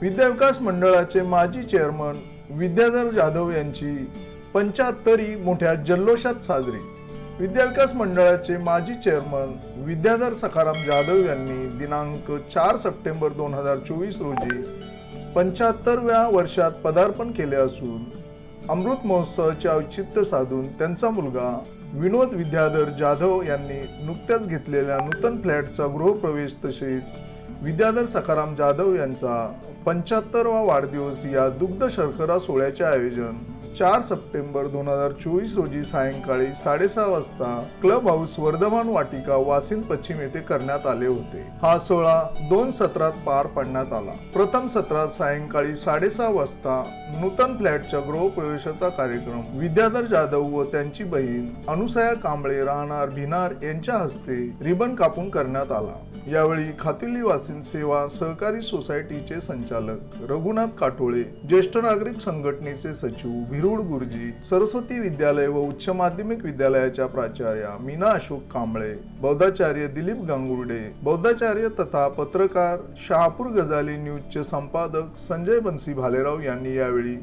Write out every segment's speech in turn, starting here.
विद्याविकास मंडळाचे माजी चेअरमन विद्याधर जाधव यांची पंच्याहत्तरी मोठ्या जल्लोषात साजरी. विद्याविकास मंडळाचे माजी चेअरमन विद्याधर सखाराम जाधव यांनी दिनांक चार सप्टेंबर दोन हजार चोवीस रोजी पंच्याहत्तरव्या वर्षात पदार्पण केले असून अमृत महोत्सवाचे औचित्य साधून त्यांचा मुलगा विनोद विद्याधर जाधव यांनी नुकत्याच घेतलेल्या नूतन फ्लॅटचा गृहप्रवेश तसेच विद्याधर सखाराम जाधव यांचा पंच्याहत्तरवा वाढदिवस या दुग्ध शर्करा सोहळ्याचे आयोजन. चार सप्टेंबर दोन हजार चोवीस रोजी सायंकाळी साडेसहा वाजता क्लब हाऊस वर्धमान वाटिका वासिन पश्चिम येथे करण्यात आले होते. हा सोहळा दोन सत्रात पार पाडण्यात आला. प्रथम सत्रात सायंकाळी साडेसहा वाजता नूतन फ्लॅटच्या गृहप्रवेशाचा कार्यक्रम. विद्याधर जाधव व त्यांची बहीण अनुसया कांबळे राहणार भिनार यांच्या हस्ते रिबन कापून करण्यात आला. यावेळी खातिली वासिन सेवा सहकारी सोसायटीचे संचालक रघुनाथ काटोळे ज्येष्ठ नागरिक संघटनेचे सचिव देऊळ गुरुजी सरस्वती विद्यालय व उच्च माध्यमिक विद्यालयाच्या प्राचार्या मीना अशोक कांबळे बौद्धाचार्य दिलीप गांगुर्डे बौद्धाचार्य तथा पत्रकार शहापूर गजाली न्यूजचे संपादक संजय बन्सी भालेराव यांनी यावेळी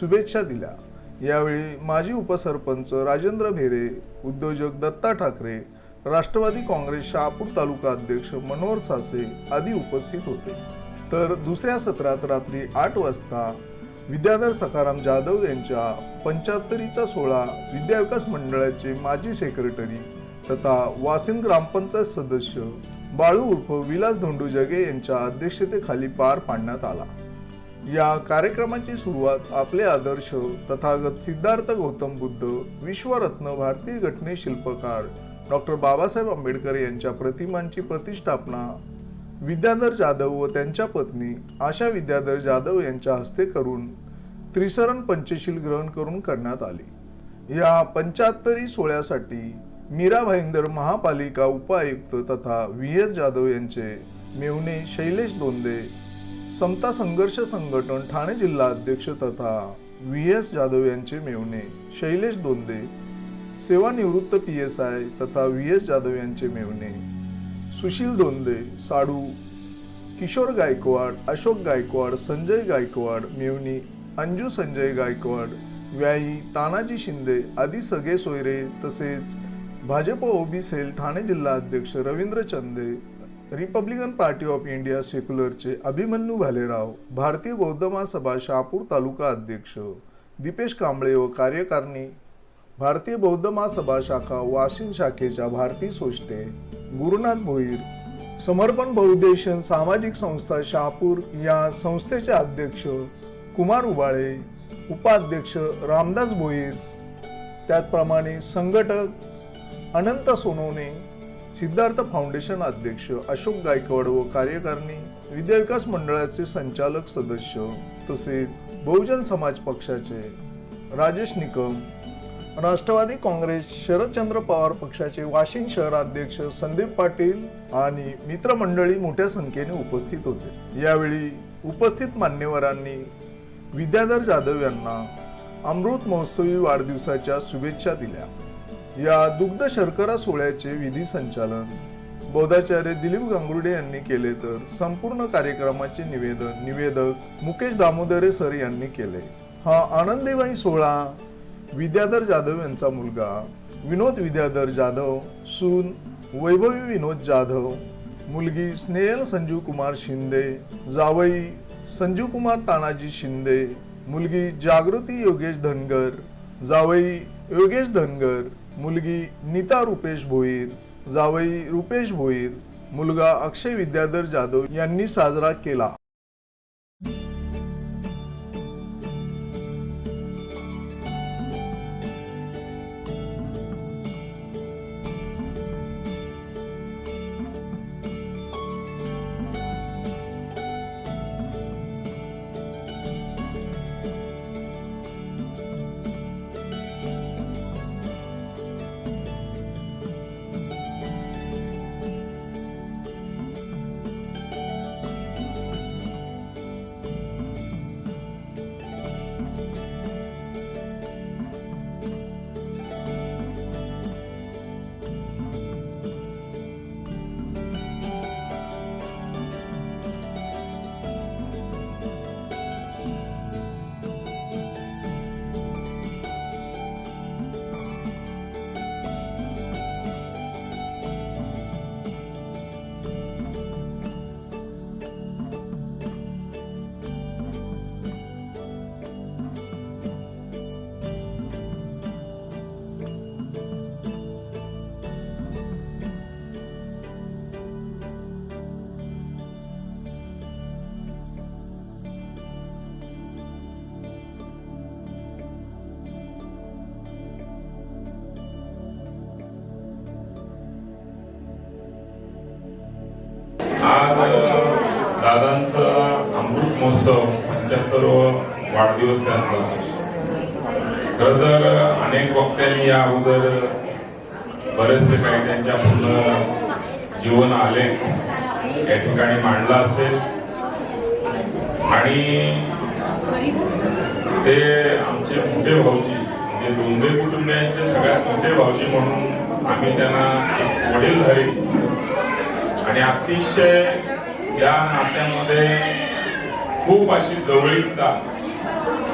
शुभेच्छा दिल्या. यावेळी माजी उपसरपंच राजेंद्र भेरे उद्योजक दत्ता ठाकरे राष्ट्रवादी काँग्रेस शहापूर तालुका अध्यक्ष मनोहर सासे आदी उपस्थित होते. तर दुसऱ्या सत्रात रात्री आठ वाजता विद्याधर सखाराम जाधव यांच्या पंच्याहत्तरीचा सोहळा विद्याविकास मंडळाचे माजी सेक्रेटरी तथा वासिन ग्रामपंचायत सदस्य बाळू उर्फ विलास धोंडू जगे यांच्या अध्यक्षतेखाली पार पाडण्यात आला. या कार्यक्रमाची सुरुवात आपले आदर्श तथागत सिद्धार्थ गौतम बुद्ध विश्वरत्न भारतीय घटने शिल्पकार डॉक्टर बाबासाहेब आंबेडकर यांच्या प्रतिमांची प्रतिष्ठापना विद्याधर जाधव व त्यांच्या पत्नी आशा विद्याधर जाधव यांच्या हस्ते करून त्रिसरण पंचशील ग्रहण करून करण्यात आली. या पंच्याहत्तरी सोहळ्यासाठी मीरा भाईंदर महापालिका उपायुक्त तथा व्ही एस जाधव यांचे मेवणे शैलेश दोंदे समता संघर्ष संघटन ठाणे जिल्हा अध्यक्ष तथा व्ही एस जाधव यांचे मेवणे शैलेश दोंदे सेवानिवृत्त पी एस आय तथा व्ही एस जाधव यांचे मेवणे सुशील दोंदे साडू किशोर गायकवाड अशोक गायकवाड संजय गायकवाड मेवणी अंजू संजय गायकवाड व्याई तानाजी शिंदे आदी सगळे सोयरे तसेच भाजप ओबी सेल ठाणे जिल्हा अध्यक्ष Ravindra Chande Republican Party of India सेक्युलरचे Abhimanyu Bhalerao Bharatiya Bauddha महासभा शहापूर तालुका अध्यक्ष दीपेश कांबळे व कार्यकारिणी भारतीय बौद्ध महासभा शाखा वाशिम शाखेच्या भारती सोष्टे गुरुनाथ भोईर समर्पण बहुदेशन सामाजिक संस्था शहापूर या संस्थेचे अध्यक्ष कुमार उबाळे उपाध्यक्ष रामदास भोईर त्याचप्रमाणे संघटक अनंत सोनवणे सिद्धार्थ फाउंडेशन अध्यक्ष अशोक गायकवाड व कार्यकारिणी विद्याविकास मंडळाचे संचालक सदस्य तसेच बहुजन समाज पक्षाचे राजेश निकम राष्ट्रवादी काँग्रेस शरदचंद्र पवार पक्षाचे वाशिम शहराध्यक्ष संदीप पाटील आणि मित्रमंडळी मोठ्या संख्येने उपस्थित होते. यावेळी उपस्थित मान्यवरांनी विद्याधर जाधव यांना अमृत महोत्सवी वाढदिवसाच्या शुभेच्छा दिल्या. या दुग्ध शर्करा सोहळ्याचे विधी संचालन बौद्धाचार्य दिलीप गांगुर्डे यांनी केले तर संपूर्ण कार्यक्रमाचे निवेदन निवेदक मुकेश दामोदरे सर यांनी केले. हा आनंदीबाई सोहळा विद्याधर जाधव यांचा मुलगा विनोद विद्याधर जाधव सून वैभवी विनोद जाधव मुलगी स्नेहल संजीव कुमार शिंदे जावई संजीव कुमार तानाजी शिंदे मुलगी जागृती योगेश धनगर जावई योगेश धनगर मुलगी नीता रुपेश भोईर जावई रुपेश भोईर मुलगा अक्षय विद्याधर जाधव यांनी साजरा केला. दादांचा अमृत महोत्सव पंच्याहत्तर वाढदिवस त्यांचा. खर तर अनेक वक्त्यांनी या अगोदर बरेचसे काही त्यांच्या पूर्ण जीवन आले या ठिकाणी मांडला असेल. आणि ते आमचे मोठे भाऊजी म्हणजे डोंगरे कुटुंबियांचे सगळ्यात मोठे भाऊजी म्हणून आम्ही त्यांना एक वडीलधारी आणि अतिशय या नात्यामध्ये खूप अशी जवळीकता.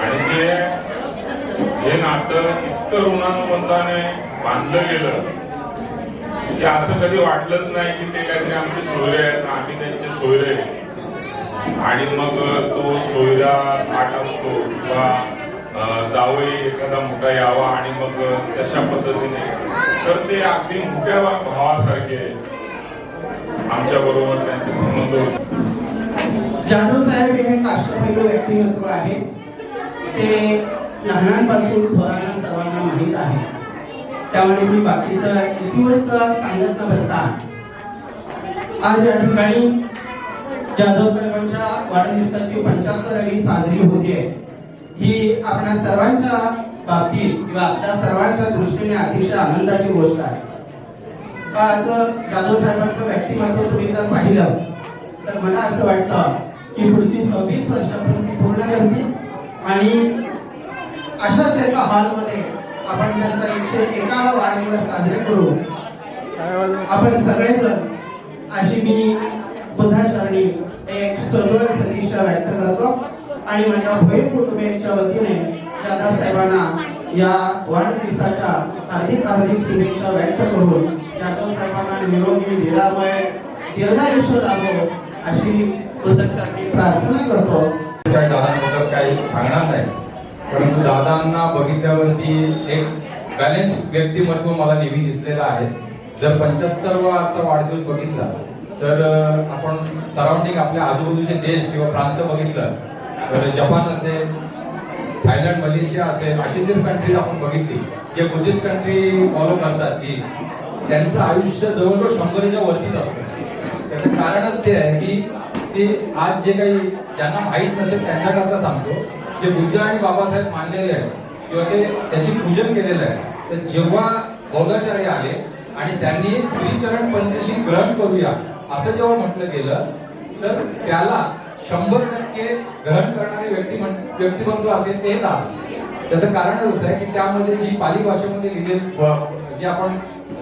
आणि ते हे नातं इतकं ऋणानुबंधाने बांधलं गेलं की असं कधी वाटलंच नाही की ते काहीतरी आमचे सोयरे आहेत आम्ही त्यांचे सोयरे आणि मग तो सोयरा थाट असतो किंवा जावई एखादा मोठा यावा आणि मग तशा पद्धतीने. तर ते अगदी मोठ्या भावासारखे आमच्या बरोबर त्यांचे संबंध होते. जाधव साहेब हे काष्टपैलू व्यक्तिमत्व आहे. ते लहानांपासून थोरांना सर्वांना माहीत आहे. त्यामुळे मी बाकीचं इतिवृत्त सांगत न बसता. आज या ठिकाणी जाधव साहेबांच्या वाढदिवसाची पंच्याहत्तरावी साजरी होते. ही आपल्या सर्वांच्या बाबतीत किंवा आपल्या सर्वांच्या दृष्टीने अतिशय आनंदाची गोष्ट आहे. आज जाधव साहेबांचं व्यक्तिमत्व तुम्ही जर पाहिलं तर मला असं वाटतं की पुढची सव्वीस वर्षापर्यंत ती पूर्ण करतील. आणि अशाच एका हॉलमध्ये आपण त्यांचा एकशे एकावा वाढदिवस साजरे करू. आपण सगळेजण अशी मी बुधाचरणी एक सदोळ सदिच्छा व्यक्त करतो. आणि माझ्या भोईर कुटुंबियांच्या वतीने जाधव साहेबांना या वाढदिवसाच्या हार्दिक हार्दिक शुभेच्छा व्यक्त करून जाधव साहेबांना निरोगी निरामय दीर्घायुष्य लाभो अशी बुद्धचरणी प्रार्थना करतो. काय दादांबद्दल काही सांगणार नाही. परंतु दादांना बघितल्यावरती एक बॅलेन्स व्यक्तिमत्व मला नेहमी दिसलेलं आहे. जर पंच्याहत्तरवाचा वाढदिवस बघितला तर आपण सराउंडिंग आपल्या आजूबाजूचे देश किंवा प्रांत बघितलं तर जपान असेल थायलंड मलेशिया असेल अशी जर कंट्रीज आपण बघितली जे बुद्धिस्ट कंट्री फॉलो करतात की त्यांचं आयुष्य जवळजवळ शंभरच्या वरतीच असतं. त्याचं कारणच ते आहे की ते आज जे काही ज्यांना माहीत नसेल त्यांच्याकरता सांगतो जे बुद्ध आणि बाबासाहेब मानलेले आहेत किंवा ते त्याची पूजन केलेलं आहे तर जेव्हा बौद्धाचार्य आले आणि त्यांनी त्रिचरण पंचशी ग्रहण करूया असं जेव्हा म्हटलं गेलं तर त्याला शंभर टक्के ग्रहण करणारे व्यक्ती व्यक्तिमत्व असेल ते येतात. त्याचं कारणच असं आहे की त्यामध्ये जी पाली भाषेमध्ये लिहिले जे आपण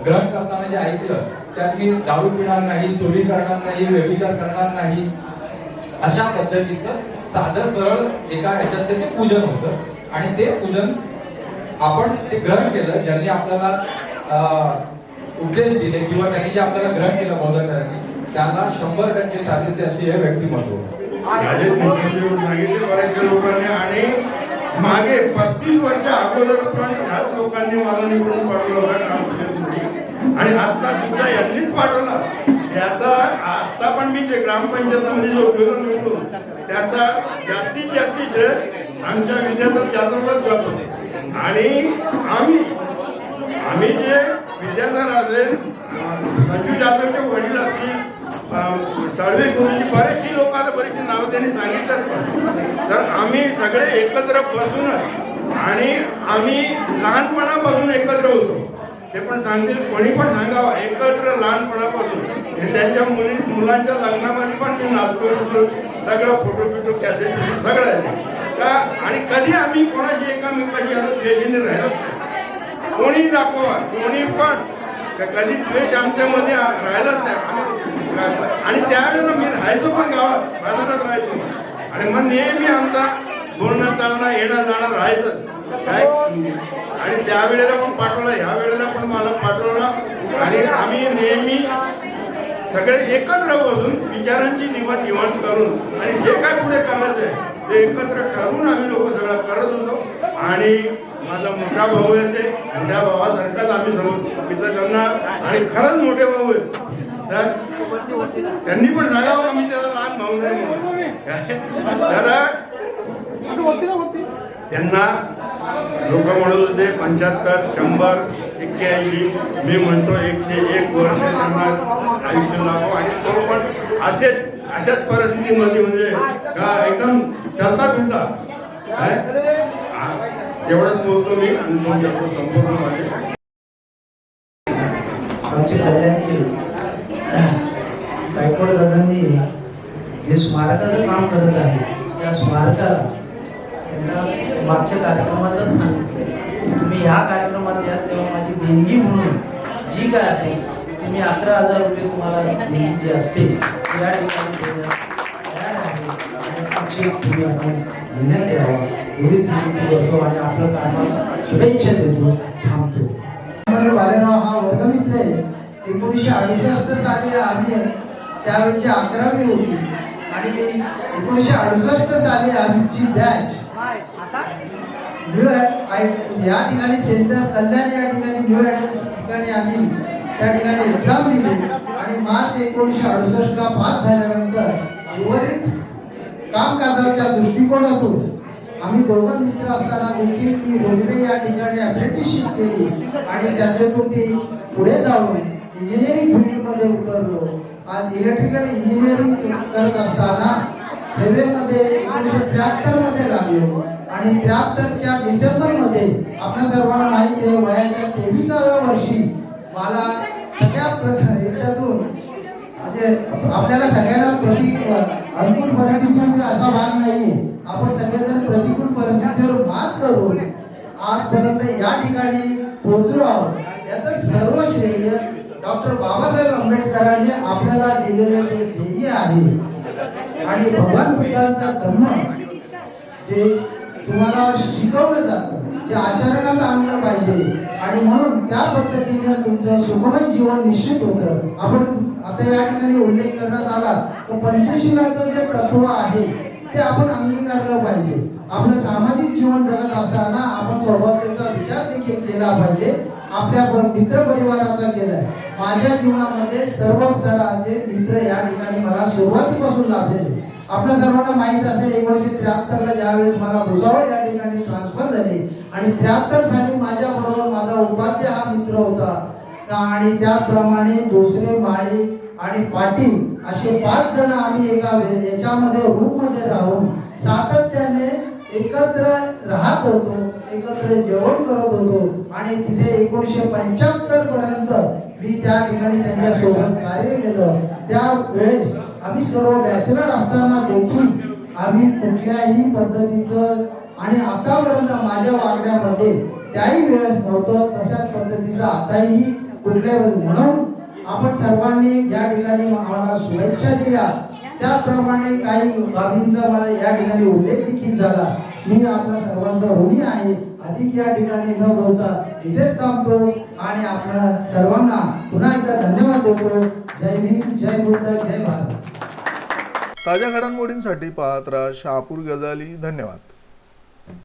ग्रहण करताना जे ऐकलं त्यात मी दारू पिणार नाही चोरी करणार नाही व्यभिचार करणार नाही अशा पद्धतीचं साधं सरळ एका ह्याच्यात ते पूजन होतं. आणि ते पूजन आपण ते ग्रहण केलं ज्यांनी आपल्याला अं, उपदेश दिले किंवा त्यांनी जे आपल्याला ग्रहण केलं बौद्धाचार्यांनी त्यांना शंभर टक्के साजेसे असे हे व्यक्तिमत्व राजेश मुख्यमंत्री सांगितले बऱ्याचशा लोकांनी. आणि मागे पस्तीस वर्ष अगोदर पण ह्याच लोकांनी मला निवडून पाठवलं होता ग्रामपंचायतमध्ये आणि आता सुद्धा यांनीच पाठवला. याचा आता पण मी जे ग्रामपंचायतमध्ये जो फिरून मिळतो त्याचा जास्तीत जास्ती शेअर आमच्या विद्याधर जाधवलाच जात होते. आणि आम्ही आम्ही जे विद्याधर असेल संजू जाधवचे वडील असतील साळवे गुरुजी बरेचशी लोक आता बरीचशी नावं त्यांनी सांगितलं पण. तर आम्ही सगळे एकत्र बसूनच आणि आम्ही लहानपणापासून एकत्र होतो. ते पण सांगतील कोणी पण सांगावा एकत्र लहानपणापासून. हे त्यांच्या मुली मुलांच्या लग्नामध्ये पण मी नाचतो उठलो सगळं फोटो बिटो कॅसेट सगळं आहे. का आणि कधी आम्ही कोणाची एकामेकाशी आता द्वेषीने राहिलो नाही. कोणी दाखवा कोणी पण. कधी द्वेष आमच्यामध्ये राहिलाच नाही. आम्ही- आणि त्यावेळेला मी राहायचो पण गावात बाजारात राहायचो आणि मग नेहमी आमचा बोलणं चालणं येणं जाणं राहायचं. काय? आणि त्यावेळेला पण पाठवलं ह्या वेळेला पण मला पाठवलं. आणि आम्ही नेहमी सगळे एकत्र बसून विचारांची देवाणघेवाण करून आणि जे काय पुढे करायचं आहे ते एकत्र ठरवून आम्ही लोक सगळं करत होतो. आणि माझा मोठा भाऊ आहे ते त्या भावासारखाच आम्ही समोर करणार. आणि खरंच मोठे भाऊ आहेत. तर त्यांनी पण सांगावं का मी त्याचा लहान भाऊ नाही त्यांना लोक म्हणत होते पंच्याहत्तर शंभर एक्क्याऐंशी मी म्हणतो एकशे एक वर्ष त्यांना आयुष्य लाभो. आणि तो पण असेच अशाच परिस्थितीमध्ये म्हणजे का एकदम चालता फिरता. काय? आ- बोलतो मी आणि दोन शब्द संपूर्ण माझे आमचे कल्याणची गायकवाड दादांनी जे स्मारकाचं काम करत आहे त्या स्मारकाला मागच्या कार्यक्रमातच सांगितले. तुम्ही ह्या कार्यक्रमात या तेव्हा माझी देणगी म्हणून जी काय असेल ती मी अकरा हजार रुपये तुम्हाला देणगी जी असते या ठिकाणी आहे. तुम्ही आपण घेण्यात यावा करतो आणि आपलं कामास शुभेच्छा देतो. त्यावेळची अकरावी होती. आणि एकोणीसशे अडुसष्ट साली आमची बॅच न्यू या ठिकाणी सेंटर कल्याण या ठिकाणी न्यू ठिकाणी आम्ही त्या ठिकाणी एक्झाम दिली. आणि मार्च एकोणीसशे अडुसष्ट ला पास झाल्यानंतर उर्वरित कामकाजाच्या दृष्टिकोनातून आम्ही दोघं मित्र असताना देखील मी रोगडे या ठिकाणी अप्रेंटिसशिप केली. आणि त्याच्यातून ती पुढे जाऊन इंजिनिअरिंग फील्डमध्ये उतरलो. आज इलेक्ट्रिकल इंजिनिअरिंग करत असताना सेवेमध्ये एकोणीसशे त्र्याहत्तरमध्ये लागलो आणि त्र्याहत्तरच्या डिसेंबरमध्ये आपल्या सर्वांना माहिती आहे वयाच्या तेविसाव्या वर्षी मला सगळ्या प्रकार याच्यातून म्हणजे आपल्याला सगळ्यांना प्रति अनुकूल परिस्थितीमध्ये असा भाग नाही आपण सगळेजण प्रतिकूल परिस्थितीवर मात करून आजपर्यंत या ठिकाणी पोहोचलो आहोत. याचं सर्व श्रेय डॉक्टर बाबासाहेब आंबेडकरांनी आपल्याला दिलेले जे ध्येय आहे आणि भगवान बुद्धांचा धर्म जे तुम्हाला शिकवलं जातं ते आचरणात आणलं पाहिजे आणि म्हणून त्या पद्धतीने तुमचं सुखमय जीवन निश्चित होतं. आपण आता या ठिकाणी उल्लेख करण्यात आला तर पंचशिलाचं जे तत्व आहे ते आपण अंगीकारलं पाहिजे. आपलं सामाजिक जीवन जगत असताना आपण सौभाग्याचा विचार देखील केला पाहिजे. आपल्या मित्र परिवाराचा केलाय माझ्या जीवनामध्ये सर्व स्तराचे मित्र या ठिकाणी मला सुरुवातीपासून लाभलेले आपल्या सर्वांना माहीत असेल एकोणीशे त्र्याहत्तर ला ज्यावेळेस मला भुसावळ या ठिकाणी ट्रान्सफर झाले आणि त्र्याहत्तर साली माझ्या बरोबर माझा उपाध्य हा मित्र होता. आणि त्याचप्रमाणे दुसरे माळी आणि पाटील असे पाच जण आम्ही एका याच्यामध्ये रूममध्ये राहून सातत्याने एकत्र राहत होतो. एकत्र जेवण करत होतो. आणि तिथे एकोणीशे पंच्याहत्तर पर्यंत मी त्या ठिकाणी त्यांच्यासोबत कार्य केलं. त्यावेळेस आम्ही सर्व बॅचलर असताना देखील आम्ही कुठल्याही पद्धतीचं आणि आतापर्यंत माझ्या वागण्यामध्ये त्याही वेळेस नव्हतं तशाच पद्धतीचं आताही कुठल्या म्हणून आपण सर्वांनी या ठिकाणी आम्हाला शुभेच्छा दिल्या. त्याचप्रमाणे काही बाबींचा मला या ठिकाणी उल्लेख देखील झाला. मी आपल्या सर्वांचा ऋणी आहे. अधिक या ठिकाणी न बोलता इथेच थांबतो आणि आपल्या सर्वांना पुन्हा एकदा धन्यवाद देतो. जय भीम जय बुद्ध जय भारत. ताज्या घडामोडींसाठी पाहत राहा शहापूर गजाली. धन्यवाद.